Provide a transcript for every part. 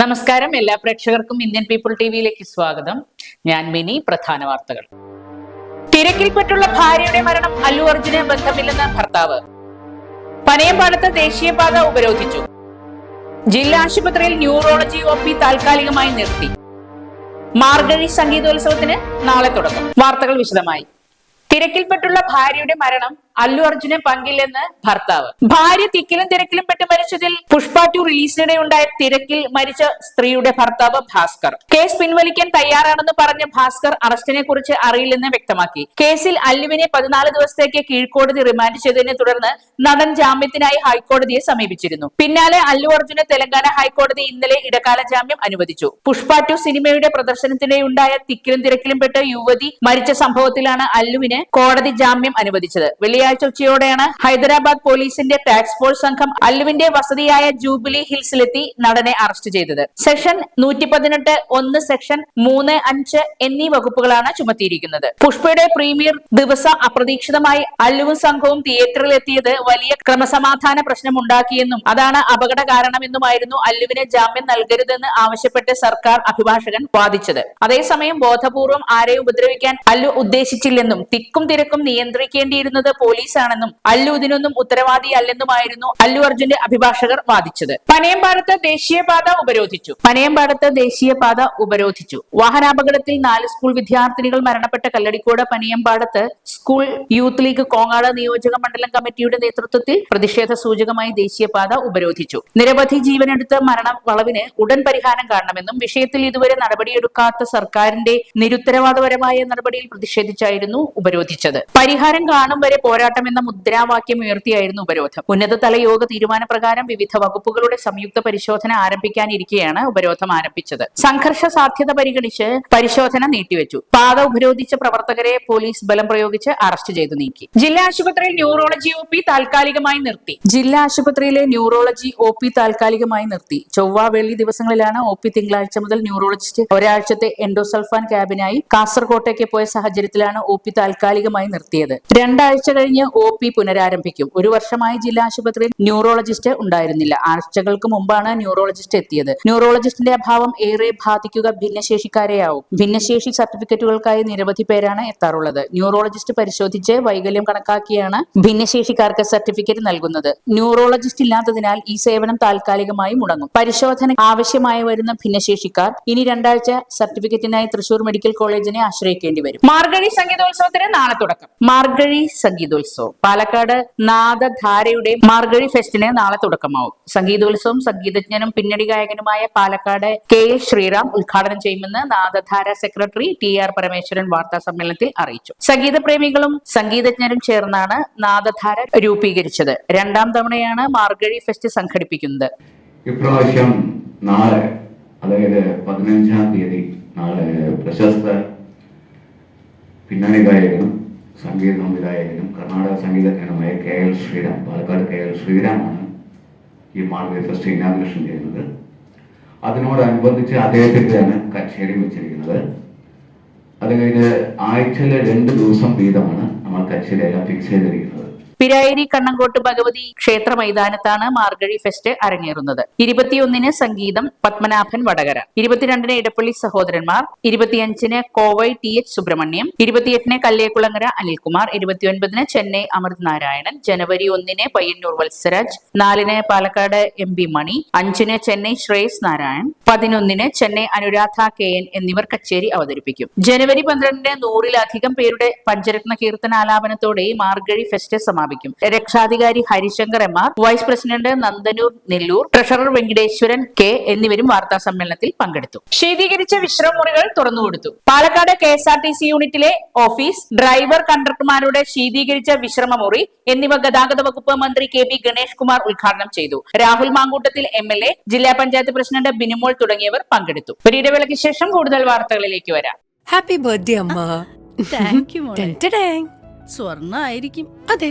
നമസ്കാരം. എല്ലാ പ്രേക്ഷകർക്കും ഇന്ത്യൻ പീപ്പിൾ ടിവിയിലേക്ക് സ്വാഗതം. ഞാൻ മിനി. പ്രധാന വാർത്തകൾ. തിരക്കിൽപ്പെട്ടുള്ള ഭാര്യയുടെ മരണം അല്ലു അർജുന് ബന്ധമില്ലെന്ന് ഭർത്താവ്. പനയമ്പാടത്ത് ദേശീയപാത ഉപരോധിച്ചു. ജില്ലാ ആശുപത്രിയിൽ ന്യൂറോളജി ഒ പി താൽക്കാലികമായി നിർത്തി. മാർഗഴി സംഗീതോത്സവത്തിന് നാളെ തുടക്കം. വാർത്തകൾ വിശദമായി. തിരക്കിൽപ്പെട്ടുള്ള ഭാര്യയുടെ മരണം അല്ലു അർജുനെ പങ്കില്ലെന്ന് ഭർത്താവ്. ഭാര്യ തിക്കിലും തിരക്കിലും പെട്ട് മരിച്ചതിൽ പുഷ്പ ടു റിലീസിനിടെയുണ്ടായ തിരക്കിൽ മരിച്ച സ്ത്രീയുടെ ഭർത്താവ് ഭാസ്കർ. കേസ് പിൻവലിക്കാൻ തയ്യാറാണെന്ന് പറഞ്ഞ ഭാസ്കർ അറസ്റ്റിനെ കുറിച്ച് അറിയില്ലെന്ന് വ്യക്തമാക്കി. കേസിൽ അല്ലുവിനെ പതിനാല് ദിവസത്തേക്ക് കീഴ്ക്കോടതി റിമാൻഡ് ചെയ്തതിനെ തുടർന്ന് നടൻ ജാമ്യത്തിനായി ഹൈക്കോടതിയെ സമീപിച്ചിരുന്നു. പിന്നാലെ അല്ലു അർജുന് തെലങ്കാന ഹൈക്കോടതി ഇന്നലെ ഇടക്കാല ജാമ്യം അനുവദിച്ചു. പുഷ്പ ടു സിനിമയുടെ പ്രദർശനത്തിനിടെ ഉണ്ടായ തിക്കിലും തിരക്കിലും പെട്ട് യുവതി മരിച്ച സംഭവത്തിലാണ് അല്ലുവിന് കോടതി ജാമ്യം അനുവദിച്ചത്. വെള്ളിയാഴ്ച ഉച്ചയോടെയാണ് ഹൈദരാബാദ് പോലീസിന്റെ ടാക്സ് ഫോഴ്സ് സംഘം അല്ലുവിന്റെ വസതിയായ ജൂബിലി ഹിൽസിലെത്തി നടനെ അറസ്റ്റ് ചെയ്തത്. സെക്ഷൻ നൂറ്റി പതിനെട്ട് ഒന്ന് സെക്ഷൻ മൂന്ന് അഞ്ച് എന്നീ വകുപ്പുകളാണ് ചുമത്തിയിരിക്കുന്നത്. പുഷ്പയുടെ പ്രീമിയർ ദിവസം അപ്രതീക്ഷിതമായി അല്ലുവും സംഘവും തിയേറ്ററിൽ എത്തിയത് വലിയ ക്രമസമാധാന പ്രശ്നമുണ്ടാക്കിയെന്നും അതാണ് അപകട കാരണമെന്നുമായിരുന്നു അല്ലുവിന് ജാമ്യം നൽകരുതെന്ന് ആവശ്യപ്പെട്ട് സർക്കാർ അഭിഭാഷകൻ വാദിച്ചത്. അതേസമയം ബോധപൂർവം ആരെയും ഉപദ്രവിക്കാൻ അല്ലു ഉദ്ദേശിച്ചില്ലെന്നും തിക്കും തിരക്കും നിയന്ത്രിക്കേണ്ടിയിരുന്നത് പോലീസാണെന്നും അല്ലു ഇതിനൊന്നും ഉത്തരവാദിയല്ലെന്നുമായിരുന്നു അല്ലു അർജുന്റെ അഭിഭാഷകർ വാദിച്ചത്. പനയമ്പാടത്ത് ദേശീയപാത ഉപരോധിച്ചു. പനയമ്പാടത്ത് ദേശീയപാത ഉപരോധിച്ചു. വാഹനാപകടത്തിൽ നാല് സ്കൂൾ വിദ്യാർത്ഥിനികൾ മരണപ്പെട്ട കല്ലടിക്കോട് പനയമ്പാടത്ത് സ്കൂൾ യൂത്ത് ലീഗ് കോങ്ങാട് നിയോജക മണ്ഡലം കമ്മിറ്റിയുടെ നേതൃത്വത്തിൽ പ്രതിഷേധ സൂചകമായി ദേശീയപാത ഉപരോധിച്ചു. നിരവധി ജീവനെടുത്ത മരണ വളവിന് ഉടൻ പരിഹാരം കാണണമെന്നും വിഷയത്തിൽ ഇതുവരെ നടപടിയെടുക്കാത്ത സർക്കാരിന്റെ നിരുത്തരവാദപരമായ നടപടിയിൽ പ്രതിഷേധിച്ചായിരുന്നു ഉപരോധിച്ചത്. പരിഹാരം കാണും വരെ പോരാട്ടം എന്ന മുദ്രാവാക്യം ഉയർത്തിയായിരുന്നു ഉപരോധം. ഉന്നതതല യോഗ തീരുമാനപ്രകാരം വിവിധ വകുപ്പുകളുടെ സംയുക്ത പരിശോധന ആരംഭിക്കാനിരിക്കെയാണ് ഉപരോധം ആരംഭിച്ചത്. സംഘർഷ സാധ്യത പരിഗണിച്ച് പരിശോധന നീട്ടിവെച്ചു. പാത ഉപരോധിച്ച പ്രവർത്തകരെ പോലീസ് ബലം പ്രയോഗിച്ച് അറസ്റ്റ് ചെയ്തു നീക്കി. ജില്ലാ ആശുപത്രിയിൽ ന്യൂറോളജി ഒ പി താൽക്കാലികമായി നിർത്തി. ജില്ലാ ആശുപത്രിയിലെ ന്യൂറോളജി ഒ പി താൽക്കാലികമായി നിർത്തി. ചൊവ്വ വെള്ളി ദിവസങ്ങളിലാണ് ഒ പി തിങ്കളാഴ്ച മുതൽ ന്യൂറോളജിസ്റ്റ് ഒരാഴ്ചത്തെ എൻഡോസൾഫാൻ ക്യാബിനായി കാസർകോട്ടേക്ക് പോയ സാഹചര്യത്തിലാണ് ഒ പി താൽക്കാലികമായി നിർത്തിയത്. രണ്ടാഴ്ച കഴിഞ്ഞ് ഒ പി പുനരാരംഭിക്കും. ഒരു വർഷമായി ജില്ലാ ആശുപത്രിയിൽ ന്യൂറോളജിസ്റ്റ് ഉണ്ടായിരുന്നില്ല. ആഴ്ചകൾക്ക് മുമ്പാണ് ന്യൂറോളജിസ്റ്റ് എത്തിയത്. ന്യൂറോളജിസ്റ്റിന്റെ അഭാവം ഏറെ ബാധിക്കുക ഭിന്നശേഷിക്കാരെയാവും. ഭിന്നശേഷി സർട്ടിഫിക്കറ്റുകൾക്കായി നിരവധി പേരാണ് എത്താറുള്ളത്. ന്യൂറോളജിസ്റ്റ് പരിശോധിച്ച് വൈകല്യം കണക്കാക്കിയാണ് ഭിന്നശേഷിക്കാർക്ക് സർട്ടിഫിക്കറ്റ് നൽകുന്നത്. ന്യൂറോളജിസ്റ്റ് ഇല്ലാത്തതിനാൽ ഈ സേവനം താൽക്കാലികമായി മുടങ്ങും. പരിശോധന ആവശ്യമായി വരുന്ന ഭിന്നശേഷിക്കാർ ഇനി രണ്ടാഴ്ച സർട്ടിഫിക്കറ്റിനായി തൃശൂർ മെഡിക്കൽ കോളേജിനെ ആശ്രയിക്കേണ്ടി വരും. മാർഗഴി സംഗീതോത്സവത്തിന് നാളെ തുടക്കം. മാർഗഴി സംഗീതോത്സവം പാലക്കാട് നാദധാരയുടെ മാർഗഴി ഫെസ്റ്റിന് നാളെ തുടക്കമാവും. സംഗീതോത്സവം സംഗീതജ്ഞനും പിന്നണി ഗായകനുമായ പാലക്കാട് കെ എൽ ശ്രീറാം ഉദ്ഘാടനം ചെയ്യുമെന്ന് Nadadhara secretary T R Parameswaran വാർത്താ സമ്മേളനത്തിൽ അറിയിച്ചു. സംഗീതപ്രേമികളും സംഗീതജ്ഞരും ചേർന്നാണ് നാദധാര രൂപീകരിച്ചത്. രണ്ടാം തവണയാണ് മാർഗഴി ഫെസ്റ്റ് സംഘടിപ്പിക്കുന്നത്. ഇപ്രാവശ്യം നാളെ അതായത് പതിനഞ്ചാം തീയതി നാളെ പ്രശസ്ത പിന്നണി ഗായകനും സംഗീത സംവിധായകനും Karnataka സംഗീതജ്ഞനുമായ K L Sriram Palakkad K L ശ്രീരാമാണ് ഈ മാളവ്യ ഫെസ്റ്റ് ഇനാഗ്രേഷൻ ചെയ്യുന്നത്. അതിനോടനുബന്ധിച്ച് അദ്ദേഹത്തിന്റെയാണ് കച്ചേരി വെച്ചിരിക്കുന്നത്. അത് കഴിഞ്ഞ് ആഴ്ചയിലെ രണ്ട് ദിവസം വീതമാണ് നമ്മൾ കച്ചേരി എല്ലാം ഫിക്സ് ചെയ്തിരിക്കുന്നത്. പിരായിരി കണ്ണങ്കോട്ട് ഭഗവതി ക്ഷേത്ര മൈതാനത്താണ് മാർഗഴി ഫെസ്റ്റ് അരങ്ങേറുന്നത്. ഇരുപത്തിയൊന്നിന് സംഗീതം പത്മനാഭൻ വടകര. ഇരുപത്തിരണ്ടിന് ഇടപ്പള്ളി സഹോദരന്മാർ. ഇരുപത്തിയഞ്ചിന് കോവൈ ടി എച്ച് സുബ്രഹ്മണ്യം. ഇരുപത്തിയെട്ടിന് കല്ലേക്കുളങ്ങര അനിൽകുമാർ. ഇരുപത്തിയൊൻപതിന് ചെന്നൈ അമൃത് നാരായണൻ. ജനുവരി ഒന്നിന് പയ്യന്നൂർ വത്സരാജ്. നാലിന് പാലക്കാട് എം പി മണി. അഞ്ചിന് ചെന്നൈ ശ്രേയസ് നാരായൺ. പതിനൊന്നിന് ചെന്നൈ അനുരാധ കെ എൻ എന്നിവർ കച്ചേരി അവതരിപ്പിക്കും. ജനുവരി പന്ത്രണ്ടിന് നൂറിലധികം പേരുടെ പഞ്ചരത്ന കീർത്തനാലാപനത്തോടെ മാർഗഴി ഫെസ്റ്റ് സമാപിക്കും രക്ഷാധികാരി Harishankar M R vice president Nandanur Nellur treasurer Venkateswaran K എന്നിവരും വാർത്താ സമ്മേളനത്തിൽ പങ്കെടുത്തു. ശീതീകരിച്ച വിശ്രമമുറികൾ തുറന്നുകൊടുത്തു Palakkad K S R T C യൂണിറ്റിലെ ഓഫീസ് ഡ്രൈവർ കണ്ടക്ടർമാരുടെ ശീതീകരിച്ച വിശ്രമമുറി എന്നിവ ഗതാഗത വകുപ്പ് മന്ത്രി കെ പി ഗണേഷ് കുമാർ ഉദ്ഘാടനം ചെയ്തു. Rahul Mankoottathil M L A ജില്ലാ പഞ്ചായത്ത് പ്രസിഡന്റ് ബിനുമോൾ തുടങ്ങിയവർ പങ്കെടുത്തു. ഒരു ഇടവേളയ്ക്ക് ശേഷം കൂടുതൽ വാർത്തകളിലേക്ക് വരാം. ഹാപ്പി ബർത്ത്ഡേ അമ്മ. സ്വർണ ആയിരിക്കും അതെ.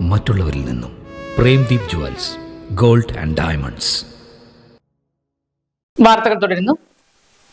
മറ്റുള്ളവരിൽ നിന്നും. Premdeep jewels gold and diamonds. വാർത്തകൾ തുടരുന്നു.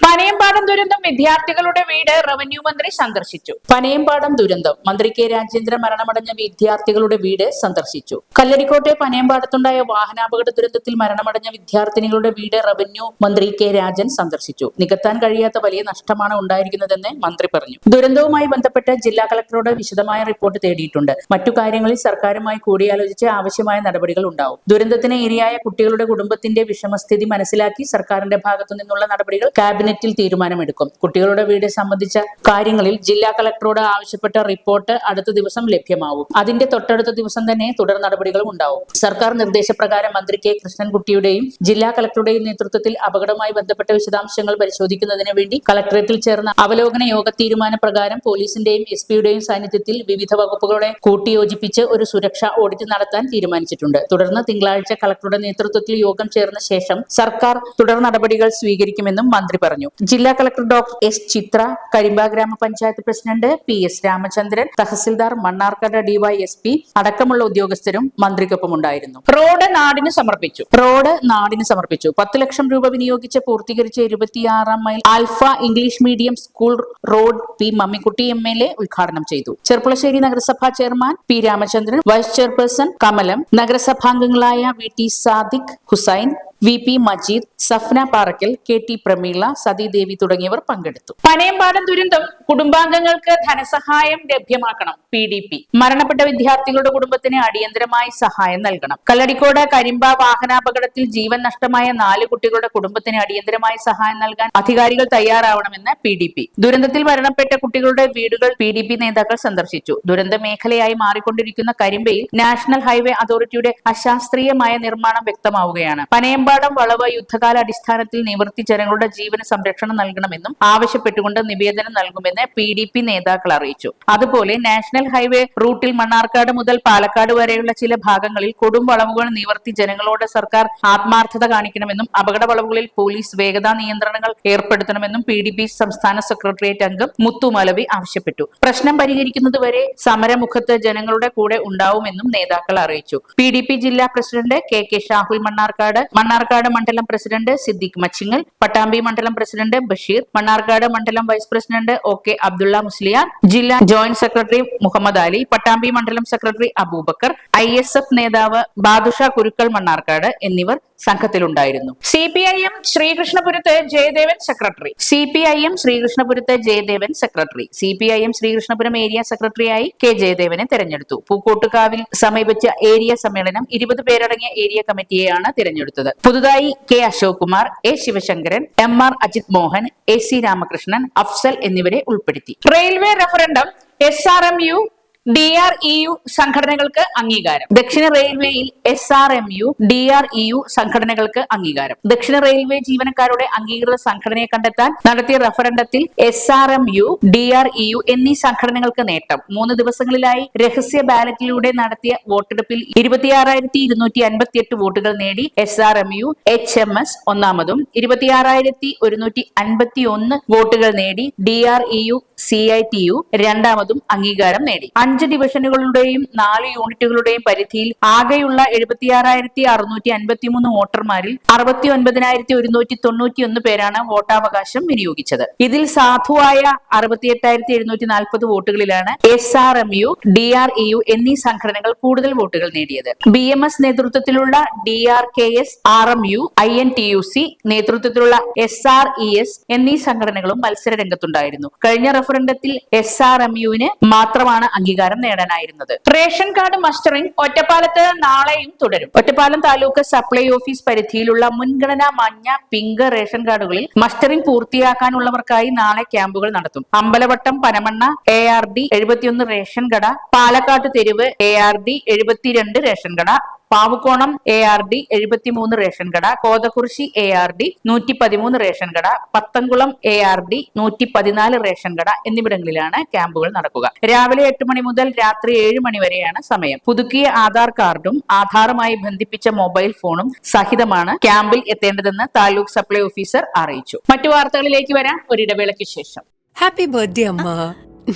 പനയമ്പാടം ദുരന്തം വിദ്യാർത്ഥികളുടെ വീട് റവന്യൂ മന്ത്രി സന്ദർശിച്ചു. പനയമ്പാടം ദുരന്തം മന്ത്രി കെ രാജേന്ദ്രൻ മരണമടഞ്ഞ വിദ്യാർത്ഥികളുടെ വീട് സന്ദർശിച്ചു. കല്ലരിക്കോട്ടെ പനയമ്പാടത്തുണ്ടായ വാഹനാപകട ദുരന്തത്തിൽ മരണമടഞ്ഞ വിദ്യാർത്ഥിനികളുടെ വീട് റവന്യൂ മന്ത്രി കെ രാജൻ സന്ദർശിച്ചു. നികത്താൻ കഴിയാത്ത വലിയ നഷ്ടമാണ് ഉണ്ടായിരിക്കുന്നതെന്ന് മന്ത്രി പറഞ്ഞു. ദുരന്തവുമായി ബന്ധപ്പെട്ട് ജില്ലാ കളക്ടറോട് വിശദമായ റിപ്പോർട്ട് തേടിയിട്ടുണ്ട്. മറ്റു കാര്യങ്ങളിൽ സർക്കാരുമായി കൂടിയാലോചിച്ച് ആവശ്യമായ നടപടികൾ ഉണ്ടാവും. ദുരന്തത്തിന് ഇരയായ കുട്ടികളുടെ കുടുംബത്തിന്റെ വിഷമസ്ഥിതി മനസ്സിലാക്കി സർക്കാരിന്റെ ഭാഗത്തു നിന്നുള്ള നടപടികൾ ക്യാബിനറ്റിൽ തീരുമാനമെടുക്കും. കുട്ടികളുടെ വീട് സംബന്ധിച്ച കാര്യങ്ങളിൽ ജില്ലാ കളക്ടറോട് ആവശ്യപ്പെട്ട റിപ്പോർട്ട് അടുത്ത ദിവസം ലഭ്യമാവും. അതിന്റെ തൊട്ടടുത്ത ദിവസം തന്നെ തുടർ നടപടികളും ഉണ്ടാവും. സർക്കാർ നിർദ്ദേശപ്രകാരം മന്ത്രി കെ. കൃഷ്ണൻകുട്ടിയുടെയും ജില്ലാ കളക്ടറുടെയും നേതൃത്വത്തിൽ അപകടവുമായി ബന്ധപ്പെട്ട വിശദാംശങ്ങൾ പരിശോധിക്കുന്നതിന് വേണ്ടി കളക്ടറേറ്റിൽ ചേർന്ന അവലോകന യോഗ തീരുമാന പ്രകാരം പോലീസിന്റെയും എസ് പിയുടെയും സാന്നിധ്യത്തിൽ വിവിധ വകുപ്പുകളെ കൂട്ടിയോജിപ്പിച്ച് ഒരു സുരക്ഷാ ഓഡിറ്റ് നടത്താൻ തീരുമാനിച്ചിട്ടുണ്ട്. തുടർന്ന് തിങ്കളാഴ്ച കളക്ടറുടെ നേതൃത്വത്തിൽ യോഗം ചേർന്ന ശേഷം സർക്കാർ തുടർ നടപടികൾ സ്വീകരിക്കുമെന്നും മന്ത്രി പറഞ്ഞു. ജില്ലാ collector doctor S Chitra Karimba grama panchayat president P S Ramachandran tahsildar Mannarkkad DYSP അടക്കമുള്ള ഉദ്യോഗസ്ഥരും മന്ത്രിക്കൊപ്പം ഉണ്ടായിരുന്നു റോഡ് നാടിന് സമർപ്പിച്ചു. റോഡ് നാടിന് സമർപ്പിച്ചു. പത്ത് ലക്ഷം രൂപ വിനിയോഗിച്ച് പൂർത്തീകരിച്ച ഇരുപത്തിയാറാം mile alpha English medium school road P Mammikutty M L A ഉദ്ഘാടനം ചെയ്തു. ചെർപ്പുളശ്ശേരി നഗരസഭാ chairman P Ramachandran vice chairperson Kamalam നഗരസഭാംഗങ്ങളായ V T Sadiq Hussain V P Majeed Safna Parakkal K T Prameela Sathidevi തുടങ്ങിയവർ പങ്കെടുത്തു. പനയമ്പാടം ദുരന്തം കുടുംബാംഗങ്ങൾക്ക് ധനസഹായം ലഭ്യമാക്കണം പി ഡി പി. മരണപ്പെട്ട വിദ്യാർത്ഥികളുടെ കുടുംബത്തിന് അടിയന്തരമായി സഹായം നൽകണം. കല്ലടിക്കോട് കരിമ്പ വാഹനാപകടത്തിൽ ജീവൻ നഷ്ടമായ നാല് കുട്ടികളുടെ കുടുംബത്തിന് അടിയന്തരമായി സഹായം നൽകാൻ അധികാരികൾ തയ്യാറാവണമെന്ന് പി ഡി പി. ദുരന്തത്തിൽ മരണപ്പെട്ട കുട്ടികളുടെ വീടുകൾ പി ഡി പി നേതാക്കൾ സന്ദർശിച്ചു. ദുരന്ത മേഖലയായി മാറിക്കൊണ്ടിരിക്കുന്ന കരിമ്പയിൽ നാഷണൽ ഹൈവേ അതോറിറ്റിയുടെ അശാസ്ത്രീയമായ നിർമ്മാണം വ്യക്തമാവുകയാണ്. പനയമ്പാടം വളവ് യുദ്ധകാല അടിസ്ഥാനത്തിൽ നിവർത്തി ജനങ്ങളുടെ ജീവന് സംരക്ഷണം നൽകണമെന്നും ആവശ്യപ്പെട്ടുകൊണ്ട് നിവേദനം നൽകുമെന്ന് പി ഡി പി നേതാക്കൾ അറിയിച്ചു. അതുപോലെ നാഷണൽ ഹൈവേ റൂട്ടിൽ മണ്ണാർക്കാട് മുതൽ പാലക്കാട് വരെയുള്ള ചില ഭാഗങ്ങളിൽ കൊടും വളവുകൾ നിവർത്തി ജനങ്ങളോട് സർക്കാർ ആത്മാർത്ഥത കാണിക്കണമെന്നും അപകട വളവുകളിൽ പോലീസ് വേഗതാ നിയന്ത്രണങ്ങൾ ഏർപ്പെടുത്തണമെന്നും പി ഡി പി സംസ്ഥാന സെക്രട്ടേറിയറ്റ് അംഗം മുത്തുമലവി ആവശ്യപ്പെട്ടു. പ്രശ്നം പരിഹരിക്കുന്നതുവരെ സമരമുഖത്ത് ജനങ്ങളുടെ കൂടെ ഉണ്ടാവുമെന്നും നേതാക്കൾ അറിയിച്ചു. പി ജില്ലാ president K K Shahul Mannarkkad Mannarkkad മണ്ഡലം പ്രസിഡന്റ് സിദ്ദിഖ് മച്ചിങ്ങൽ പട്ടാമ്പി മണ്ഡലം പ്രസിഡന്റ് ബഷീർ മണ്ണാർക്കാട് മണ്ഡലം vice president O K Abdulla Musliyar ജില്ലാ ജോയിന്റ് സെക്രട്ടറി മുഹമ്മദ് അലി പട്ടാമ്പി മണ്ഡലം സെക്രട്ടറി അബൂബക്കർ ഐ നേതാവ് ബാദുഷ കുരുക്കൾ മണ്ണാർക്കാട് എന്നിവർ സംഘത്തിലുണ്ടായിരുന്നു. C P I M ശ്രീകൃഷ്ണപുരത്ത് Jayadevan secretary. C P I M ശ്രീകൃഷ്ണപുരത്ത് Jayadevan secretary. C P I M Sreekrishnapuram area സെക്രട്ടറിയായി K ജയദേവനെ തെരഞ്ഞെടുത്തു. പൂക്കോട്ടുകാവിൽ സമീപിച്ച ഏരിയ സമ്മേളനം ഇരുപത് പേരടങ്ങിയ ഏരിയ കമ്മിറ്റിയെയാണ് തിരഞ്ഞെടുത്തത്. പുതുതായി K Ashok Kumar A Sivasankaran M R Ajith Mohan A C Ramakrishnan Afsal എന്നിവരെ ഉൾപ്പെടുത്തി. Railway referendum S R M U D R E U സംഘടനകൾക്ക് അംഗീകാരം. ദക്ഷിണ റെയിൽവേയിൽ S R M U D R E U സംഘടനകൾക്ക് അംഗീകാരം. ദക്ഷിണ railway ജീവനക്കാരുടെ അംഗീകൃത സംഘടനയെ കണ്ടെത്താൻ നടത്തിയ റഫറണ്ടത്തിൽ S R M U D R E U എന്നീ സംഘടനകൾക്ക് നേട്ടം. മൂന്ന് ദിവസങ്ങളിലായി രഹസ്യ ബാലറ്റിലൂടെ നടത്തിയ വോട്ടെടുപ്പിൽ ഇരുപത്തിയാറായിരത്തി ഇരുന്നൂറ്റി അൻപത്തി വോട്ടുകൾ നേടി S R M U H M S ഒന്നാമതും ഇരുപത്തിയാറായിരത്തി ഒരുന്നൂറ്റി അൻപത്തി ഒന്ന് വോട്ടുകൾ നേടി D R E U C I T U രണ്ടാമതും അംഗീകാരം നേടി. അഞ്ച് ഡിവിഷനുകളുടെയും നാല് യൂണിറ്റുകളുടെയും പരിധിയിൽ ആകെയുള്ള എഴുപത്തിയാറായിരത്തി അറുന്നൂറ്റി അൻപത്തിമൂന്ന് വോട്ടർമാരിൽ അറുപത്തി ഒൻപതിനായിരത്തി ഒരുന്നൂറ്റി തൊണ്ണൂറ്റി ഒന്ന് പേരാണ് വോട്ടാവകാശം വിനിയോഗിച്ചത്. ഇതിൽ സാധുവായ അറുപത്തി എട്ടായിരത്തി എഴുന്നൂറ്റി നാൽപ്പത് വോട്ടുകളിലാണ് S R M U D R E U എന്നീ സംഘടനകൾ കൂടുതൽ വോട്ടുകൾ നേടിയത്. ബി എം എസ് നേതൃത്വത്തിലുള്ള D R K S R M U I N T U C നേതൃത്വത്തിലുള്ള എസ് ആർ ഇ എസ് എന്നീ സംഘടനകളും മത്സര രംഗത്തുണ്ടായിരുന്നു കഴിഞ്ഞ റഫറണ്ടത്തിൽ എസ് ആർ എം യുവിന് മാത്രമാണ് അംഗീകാരം നേടാനായിരുന്നത്. റേഷൻ കാർഡ് മസ്റ്ററിംഗ് ഒറ്റപ്പാലത്ത് നാളെയും തുടരും. ഒറ്റപ്പാലം താലൂക്ക് സപ്ലൈ ഓഫീസ് പരിധിയിലുള്ള മുൻഗണനാ മഞ്ഞ പിങ്ക് റേഷൻ കാർഡുകളിൽ മസ്റ്ററിംഗ് പൂർത്തിയാക്കാനുള്ളവർക്കായി നാളെ ക്യാമ്പുകൾ നടത്തും. Ambalavattam Panamanna A R D എഴുപത്തിയൊന്ന് റേഷൻ കട പാലക്കാട്ട് തെരുവ് എ ആർ ഡി എഴുപത്തിരണ്ട് റേഷൻ കട പാവുക്കോണം എ ആർ ഡി എഴുപത്തിമൂന്ന് റേഷൻ കട കോതകുറിശി എ ആർ ഡി നൂറ്റി പതിമൂന്ന് റേഷൻ കട പത്തംകുളം എ ആർ ഡി നൂറ്റി പതിനാല് റേഷൻ കട എന്നിവിടങ്ങളിലാണ് ക്യാമ്പുകൾ നടക്കുക. രാവിലെ എട്ട് മണി മുതൽ രാത്രി ഏഴ് മണി വരെയാണ് സമയം. പുതുക്കിയ ആധാർ കാർഡും ആധാറുമായി ബന്ധിപ്പിച്ച മൊബൈൽ ഫോണും സഹിതമാണ് ക്യാമ്പിൽ എത്തേണ്ടതെന്ന് താലൂക്ക് സപ്ലൈ ഓഫീസർ അറിയിച്ചു. മറ്റു വാർത്തകളിലേക്ക് വരാം. ഒരിടവേളയ്ക്ക് ശേഷം. ഹാപ്പി ബർത്ത്ഡേ അമ്മ.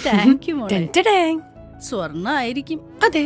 താങ്ക് യു സ്വർണ ആയിരിക്കും അതെ.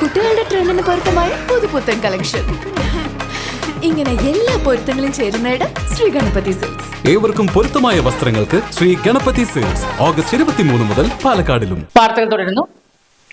കുട്ടികളുടെ ട്രെൻഡിന് പൊരുത്തമായ പുതുപുത്തൻ കളക്ഷൻ ഇങ്ങനെ എല്ലാ പൊരുത്തങ്ങളും ചേരുന്നിടം ശ്രീ ഗണപതി സിൽക്സ് ഏവർക്കും പൊരുത്തമായ വസ്ത്രങ്ങൾക്ക് ശ്രീ ഗണപതി സെയിൽസ് ഓഗസ്റ്റ് ഇരുപത്തിമൂന്ന് മുതൽ പാലക്കാടിലും. വാർത്തകൾ തുടരുന്നു.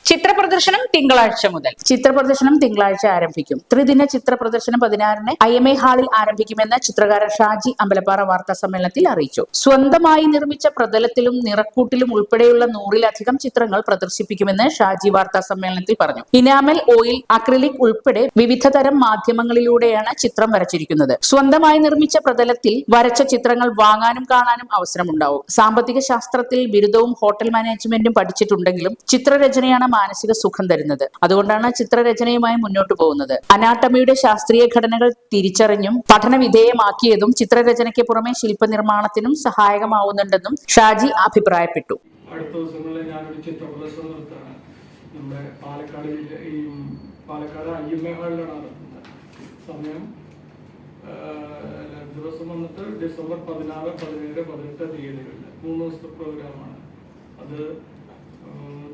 ചിത്ര പ്രദർശനം തിങ്കളാഴ്ച മുതൽ. ചിത്ര പ്രദർശനം തിങ്കളാഴ്ച ആരംഭിക്കും. ത്രിദിന ചിത്ര പ്രദർശനം പതിനാറിന് ഐ എം എ ഹാളിൽ ആരംഭിക്കുമെന്ന് ചിത്രകാരൻ ഷാജി അമ്പലപ്പാറ വാർത്താ സമ്മേളനത്തിൽ അറിയിച്ചു. സ്വന്തമായി നിർമ്മിച്ച പ്രതലത്തിലും നിറക്കൂട്ടിലും ഉൾപ്പെടെയുള്ള നൂറിലധികം ചിത്രങ്ങൾ പ്രദർശിപ്പിക്കുമെന്ന് ഷാജി വാർത്താ സമ്മേളനത്തിൽ പറഞ്ഞു. ഇനാമൽ ഓയിൽ അക്രിലിക് ഉൾപ്പെടെ വിവിധ തരം മാധ്യമങ്ങളിലൂടെയാണ് ചിത്രം വരച്ചിരിക്കുന്നത്. സ്വന്തമായി നിർമ്മിച്ച പ്രതലത്തിൽ വരച്ച ചിത്രങ്ങൾ വാങ്ങാനും കാണാനും അവസരമുണ്ടാവും. സാമ്പത്തിക ശാസ്ത്രത്തിൽ ബിരുദവും ഹോട്ടൽ മാനേജ്മെന്റും പഠിച്ചിട്ടുണ്ടെങ്കിലും ചിത്രരചനയാണ് മാനസിക സുഖം തരുന്നത്. അതുകൊണ്ടാണ് ചിത്രരചനയുമായി മുന്നോട്ട് പോകുന്നത്. അനാട്ടമിയുടെ ശാസ്ത്രീയ ഘടനകൾ തിരിച്ചറിഞ്ഞും പഠന വിധേയമാക്കിയതും ചിത്രരചനയ്ക്ക് പുറമെ ശില്പനിർമ്മാണത്തിനും സഹായകമാവുന്നുണ്ടെന്നും ഷാജി അഭിപ്രായപ്പെട്ടു. അടുത്ത നമ്മുടെ പാലക്കാട് ദിവസം വന്നിട്ട് ഡിസംബർ പതിനാറ് പതിനേഴ് പതിനെട്ട് തീയതികളിൽ മൂന്ന് ദിവസത്തെ പ്രോഗ്രാമാണ്. അത്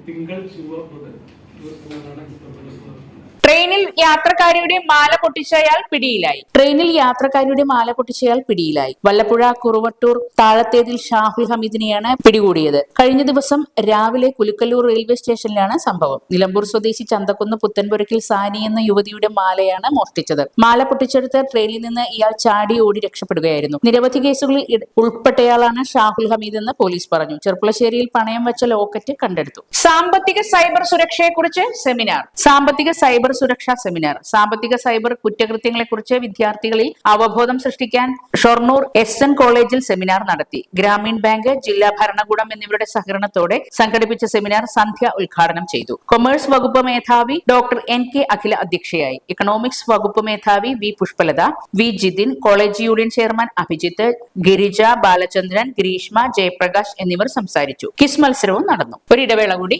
തിങ്കൾ ചൊവ്വ ബുധൻ ദിവസങ്ങളിലാണ് ചിത്ര പ്രദർശനം നടത്തുന്നത് ട്രെയിനിൽ യാത്രക്കാരിയുടെ മാല പൊട്ടിച്ചയാൾ പിടിയിലായി. ട്രെയിനിൽ യാത്രക്കാരിയുടെ മാല പൊട്ടിച്ചയാൾ പിടിയിലായി. വല്ലപ്പുഴ കുറുവട്ടൂർ താഴത്തേതിൽ ഷാഹുൽ ഹമീദിനെയാണ് പിടികൂടിയത്. കഴിഞ്ഞ ദിവസം രാവിലെ കുലുക്കല്ലൂർ റെയിൽവേ സ്റ്റേഷനിലാണ് സംഭവം. നിലമ്പൂർ സ്വദേശി ചന്തക്കുന്ന് പുത്തൻപുരക്കിൽ സാനി എന്ന യുവതിയുടെ മാലയാണ് മോഷ്ടിച്ചത്. മാല പൊട്ടിച്ചെടുത്ത് ട്രെയിനിൽ നിന്ന് ഇയാൾ ചാടി ഓടി രക്ഷപ്പെടുകയായിരുന്നു. നിരവധി കേസുകളിൽ ഉൾപ്പെട്ടയാളാണ് ഷാഹുൽ ഹമീദ് എന്ന് പോലീസ് പറഞ്ഞു. ചെർപ്പുളശ്ശേരിയിൽ പണയം വെച്ച ലോക്കറ്റ് കണ്ടെടുത്തു. സാമ്പത്തിക സൈബർ സുരക്ഷയെക്കുറിച്ച് സെമിനാർ. സാമ്പത്തിക സൈബർ സുരക്ഷാ സെമിനാർ. സാമ്പത്തിക സൈബർ കുറ്റകൃത്യങ്ങളെക്കുറിച്ച് വിദ്യാർത്ഥികളിൽ അവബോധം സൃഷ്ടിക്കാൻ ഷൊർണൂർ എസ് എൻ കോളേജിൽ സെമിനാർ നടത്തി. ഗ്രാമീൺ ബാങ്ക് ജില്ലാ ഭരണകൂടം എന്നിവരുടെ സഹകരണത്തോടെ സംഘടിപ്പിച്ച സെമിനാർ സന്ധ്യ ഉദ്ഘാടനം ചെയ്തു. കൊമേഴ്സ് വകുപ്പ് മേധാവി ഡോക്ടർ എൻ കെ അഖില അധ്യക്ഷയായി. ഇക്കണോമിക്സ് വകുപ്പ് മേധാവി V Pushpalatha V Jithin college union chairman Abhijith Girija Balachandran Greeshma Jayaprakash എന്നിവർ സംസാരിച്ചു. കിസ് മത്സരവും നടന്നു. ഒരിടവേള കൂടി.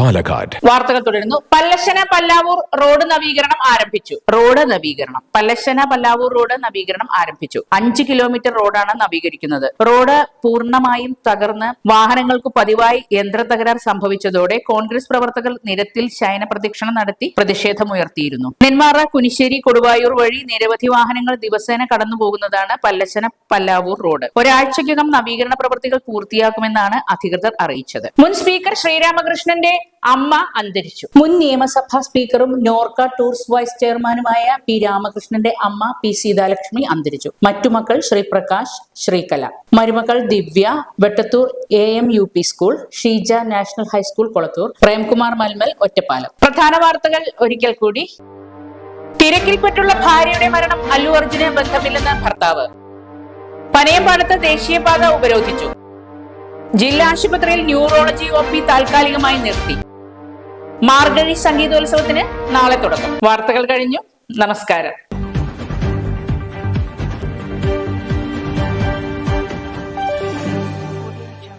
Palakkad. വാർത്തകൾ തുടരുന്നു. പല്ലശന പല്ലാവൂർ റോഡ് നവീകരണം ആരംഭിച്ചു. റോഡ് നവീകരണം. പല്ലശന പല്ലാവൂർ റോഡ് നവീകരണം ആരംഭിച്ചു. അഞ്ച് കിലോമീറ്റർ റോഡാണ് നവീകരിക്കുന്നത്. റോഡ് പൂർണമായും തകർന്ന് വാഹനങ്ങൾക്ക് പതിവായി യന്ത്ര തകരാർ സംഭവിച്ചതോടെ കോൺഗ്രസ് പ്രവർത്തകർ നിരത്തിൽ ശയന പ്രദക്ഷിണം നടത്തി പ്രതിഷേധമുയർത്തിയിരുന്നു. നെന്മാറ കുനിശ്ശേരി കൊടുവായൂർ വഴി നിരവധി വാഹനങ്ങൾ ദിവസേന കടന്നു പോകുന്നതാണ് പല്ലശന പല്ലാവൂർ റോഡ്. ഒരാഴ്ചയ്ക്കകം നവീകരണ പ്രവൃത്തികൾ പൂർത്തിയാക്കുമെന്നാണ് അധികൃതർ അറിയിച്ചത്. മുൻ സ്പീക്കർ ശ്രീരാമകൃഷ്ണന്റെ അമ്മ അന്തരിച്ചു. മുൻ നിയമസഭാ സ്പീക്കറും നോർക്ക ടൂർസ് വൈസ് ചെയർമാനുമായ പി രാമകൃഷ്ണന്റെ അമ്മ പി സീതാലക്ഷ്മി അന്തരിച്ചു. മറ്റു മക്കൾ ശ്രീപ്രകാശ് ശ്രീകല മരുമകൾ Divya Vettathur A M U P school Sheeja national high school Kolathur. Premkumar malmal Ottapalam. പ്രധാന വാർത്തകൾ ഒരിക്കൽ കൂടി. തിരക്കിൽപ്പെട്ടുള്ള ഭാര്യയുടെ മരണം അല്ലു അർജുന് ബന്ധമില്ലെന്ന് ഭർത്താവ്. പനയമ്പാടത്ത് ദേശീയപാത ഉപരോധിച്ചു. ജില്ലാ ആശുപത്രിയിൽ ന്യൂറോളജി ഒ പി താൽക്കാലികമായി നിർത്തി. മാർഗഴി സംഗീതോത്സവത്തിന് നാളെ തുടക്കം. വാർത്തകൾ കഴിഞ്ഞു. നമസ്കാരം.